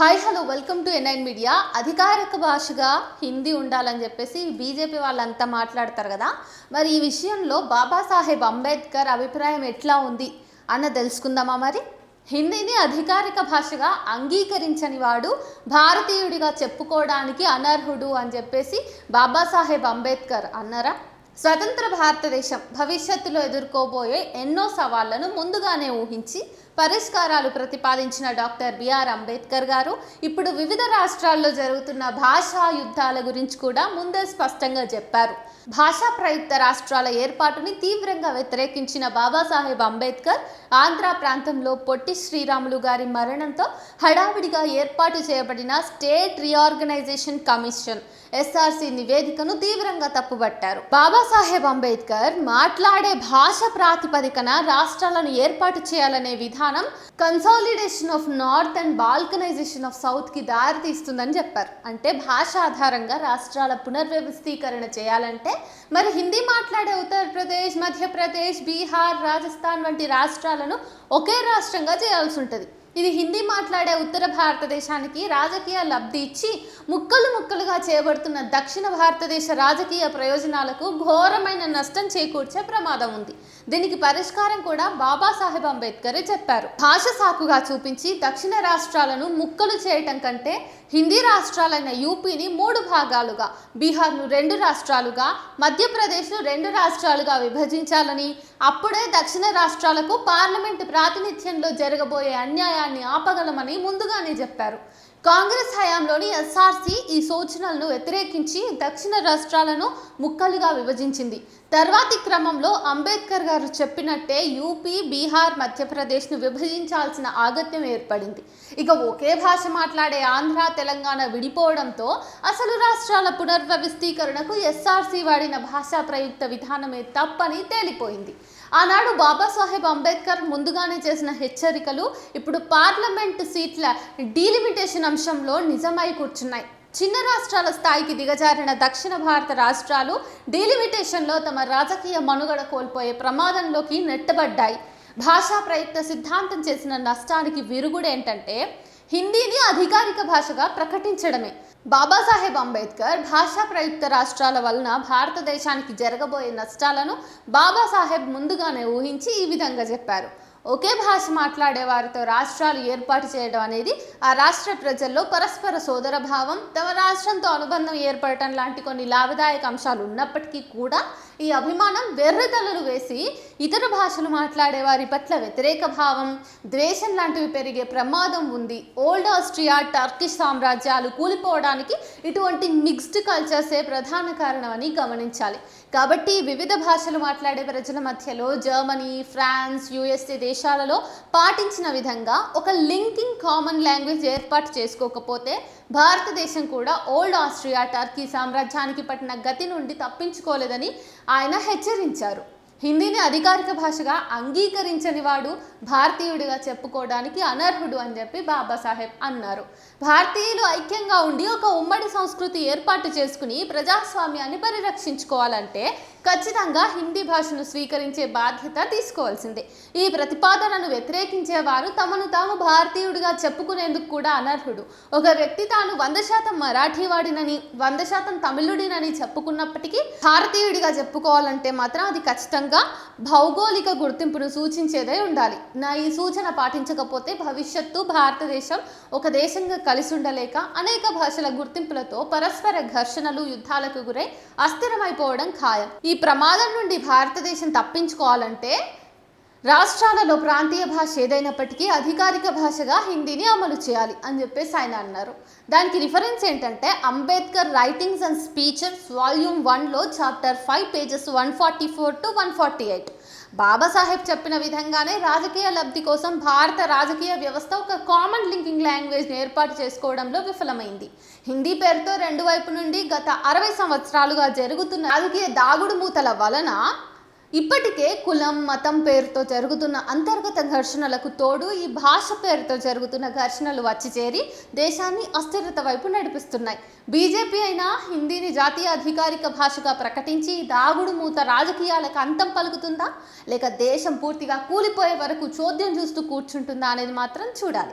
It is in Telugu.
Hi hello welcome to NIN media. అధికారిక భాషగా హిందీ ఉండాలని చెప్పేసి బీజేపీ వాళ్ళంతా మాట్లాడతారు కదా. మరి ఈ విషయంలో బాబాసాహెబ్ అంబేద్కర్ అభిప్రాయం ఎట్లా ఉంది అన్న తెలుసుకుందామా మరి? హిందీని అధికారిక భాషగా అంగీకరించని వాడు భారతీయుడిగా చెప్పుకోవడానికి అనర్హుడు అని చెప్పేసి బాబాసాహెబ్ అంబేద్కర్ అన్నారా? స్వతంత్ర భారతదేశం భవిష్యత్తులో ఎదుర్కోబోయే ఎన్నో సవాళ్ళను ముందుగానే ఊహించి పరిష్కారాలు ప్రతిపాదించిన డాక్టర్ బిఆర్ అంబేద్కర్ గారు. ఇప్పుడు వివిధ రాష్ట్రాల్లో జరుగుతున్న భాషా యుద్ధాల గురించి కూడా ముందే స్పష్టంగా చెప్పారు. భాషా ప్రయుక్త రాష్ట్రాల ఏర్పాటుని తీవ్రంగా వ్యతిరేకించిన బాబాసాహెబ్ అంబేద్కర్ ఆంధ్ర ప్రాంతంలో పొట్టి శ్రీరాములు గారి మరణంతో హడావిడిగా ఏర్పాటు చేయబడిన స్టేట్ రీఆర్గనైజేషన్ కమిషన్ ఎస్ఆర్సి నివేదికను తీవ్రంగా తప్పుబట్టారు. బాబాసాహెబ్ అంబేద్కర్ మాట్లాడే భాష ప్రాతిపదికన రాష్ట్రాలను ఏర్పాటు చేయాలనే విధానం consolidation of north and balkanization of సౌత్కి దారి తీస్తుందని చెప్పారు. అంటే భాష ఆధారంగా రాష్ట్రాల పునర్వ్యవస్థీకరణ చేయాలంటే మరి హిందీ మాట్లాడే ఉత్తరప్రదేశ్ మధ్యప్రదేశ్ బీహార్ రాజస్థాన్ వంటి రాష్ట్రాలను ఒకే రాష్ట్రంగా చేయాల్సి ఉంటుంది. ఇది హిందీ మాట్లాడే ఉత్తర భారతదేశానికి రాజకీయ లబ్ధి ఇచ్చి ముక్కలు ముక్కలుగా చేయబడుతున్న దక్షిణ భారతదేశ రాజకీయ ప్రయోజనాలకు ఘోరమైన నష్టం చేకూర్చే ప్రమాదం ఉంది. దీనికి పరిష్కారం కూడా బాబాసాహెబ్ అంబేద్కరే చెప్పారు. భాష సాకుగా చూపించి దక్షిణ రాష్ట్రాలను ముక్కలు చేయటం కంటే హిందీ రాష్ట్రాలైన యూపీని మూడు భాగాలుగా బీహార్ను రెండు రాష్ట్రాలుగా మధ్యప్రదేశ్ను రెండు రాష్ట్రాలుగా విభజించాలని అప్పుడే దక్షిణ రాష్ట్రాలకు పార్లమెంటు ప్రాతినిధ్యంలో జరగబోయే అన్యాయ అన్యాయాన్ని ఆపగలమని ముందుగానే చెప్పారు. కాంగ్రెస్ హయాంలోని ఎస్ఆర్సీ ఈ సూచనలను వ్యతిరేకించి దక్షిణ రాష్ట్రాలను ముక్కలుగా విభజించింది. తర్వాతి క్రమంలో అంబేద్కర్ గారు చెప్పినట్టే యూపీ బీహార్ మధ్యప్రదేశ్ను విభజించాల్సిన ఆగత్యం ఏర్పడింది. ఇక ఒకే భాష మాట్లాడే ఆంధ్ర తెలంగాణ విడిపోవడంతో అసలు రాష్ట్రాల పునర్వ్యవస్థీకరణకు ఎస్ఆర్సి వాడిన భాషా ప్రయుక్త విధానమే తప్పని తేలిపోయింది. ఆనాడు బాబాసాహెబ్ అంబేద్కర్ ముందుగానే చేసిన హెచ్చరికలు ఇప్పుడు పార్లమెంట్ సీట్ల డీలిమిటేషన్ అంశంలో నిజమై కూర్చున్నాయి. చిన్న రాష్ట్రాల స్థాయికి దిగజారిన దక్షిణ భారత రాష్ట్రాలు డీలిమిటేషన్లో తమ రాజకీయ మనుగడ కోల్పోయే ప్రమాదంలోకి నెట్టబడ్డాయి. భాషా ప్రయత్న సిద్ధాంతం చేసిన నష్టానికి విరుగుడేంటంటే హిందీని అధికారిక భాషగా ప్రకటించడమే. బాబాసాహెబ్ అంబేద్కర్ భాషా ప్రయుక్త రాష్ట్రాల వలన భారతదేశానికి జరగబోయే నష్టాలను బాబాసాహెబ్ ముందుగానే ఊహించి ఈ విధంగా చెప్పారు. ఒకే భాష మాట్లాడే వారితో రాష్ట్రాలు ఏర్పాటు చేయడం అనేది ఆ రాష్ట్ర ప్రజల్లో పరస్పర సోదర భావం తమ రాష్ట్రంతో అనుబంధం ఏర్పడటం లాంటి కొన్ని లాభదాయక అంశాలు ఉన్నప్పటికీ కూడా ఈ అభిమానం వెర్రితలలు వేసి ఇతర భాషలు మాట్లాడే వారి పట్ల వ్యతిరేక భావం ద్వేషం లాంటివి పెరిగే ప్రమాదం ఉంది. ఓల్డ్ ఆస్ట్రియా టర్కిష్ సామ్రాజ్యాలు కూలిపోవడానికి ఇటువంటి మిక్స్డ్ కల్చర్సే ప్రధాన కారణం అని గమనించాలి. కాబట్టి వివిధ భాషలు మాట్లాడే ప్రజల మధ్యలో జర్మనీ ఫ్రాన్స్ యుఎస్ఏ దేశాలలో పాటించిన విధంగా ఒక లింకింగ్ కామన్ లాంగ్వేజ్ ఏర్పాటు చేసుకోకపోతే భారతదేశం కూడా ఓల్డ్ ఆస్ట్రియా టర్కీ సామ్రాజ్యానికి పట్టిన గతి నుండి తప్పించుకోలేదని ఆయన హెచ్చరించారు. హిందీని అధికారిక భాషగా అంగీకరించని వాడు భారతీయుడిగా చెప్పుకోవడానికి అనర్హుడు అని చెప్పి బాబాసాహెబ్ అన్నారు. భారతీయులు ఐక్యంగా ఉండి ఒక ఉమ్మడి సంస్కృతి ఏర్పాటు చేసుకుని ప్రజాస్వామ్యాన్ని పరిరక్షించుకోవాలంటే ఖచ్చితంగా హిందీ భాషను స్వీకరించే బాధ్యత తీసుకోవాల్సిందే. ఈ ప్రతిపాదనను వ్యతిరేకించే వారు తమను తాము భారతీయుడిగా చెప్పుకునేందుకు కూడా అనర్హుడు. ఒక వ్యక్తి తాను వంద శాతం మరాఠీ వాడినని వంద శాతం తమిళుడినని చెప్పుకున్నప్పటికీ భారతీయుడిగా చెప్పుకోవాలంటే మాత్రం అది ఖచ్చితంగా భౌగోళిక గుర్తింపును సూచించేదే ఉండాలి. నా ఈ సూచన పాటించకపోతే భవిష్యత్తు భారతదేశం ఒక దేశంగా కలిసి ఉండలేక అనేక భాషల గుర్తింపులతో పరస్పర ఘర్షణలు యుద్ధాలకు గురై అస్థిరమైపోవడం ఖాయం. ఈ ప్రమాదం నుండి భారతదేశం తప్పించుకోవాలంటే రాష్ట్రాలలో ప్రాంతీయ భాష ఏదైనప్పటికీ అధికారిక భాషగా హిందీని అమలు చేయాలి అని చెప్పేసి ఆయన అన్నారు. దానికి రిఫరెన్స్ ఏంటంటే Ambedkar writings and speeches volume వన్లో chapter five pages one forty four to one forty eight Babasaheb చెప్పిన విధంగానే రాజకీయ లబ్ధి కోసం భారత రాజకీయ వ్యవస్థ ఒక కామన్ లింకింగ్ లాంగ్వేజ్ని ఏర్పాటు చేసుకోవడంలో విఫలమైంది. హిందీ పేరుతో రెండు వైపు నుండి గత అరవై సంవత్సరాలుగా జరుగుతున్న రాజకీయ దాగుడు మూతల వలన ఇప్పటికే కులం మతం పేరుతో జరుగుతున్న అంతర్గత ఘర్షణలకు తోడు ఈ భాష పేరుతో జరుగుతున్న ఘర్షణలు వచ్చి చేరి దేశాన్ని అస్థిరత వైపు నడిపిస్తున్నాయి. బీజేపీ అయినా హిందీని జాతీయ అధికారిక భాషగా ప్రకటించి దాగుడు మూత రాజకీయాలకు అంతం పలుకుతుందా? లేక దేశం పూర్తిగా కూలిపోయే వరకు చోద్యం చూస్తూ కూర్చుంటుందా అనేది మాత్రం చూడాలి.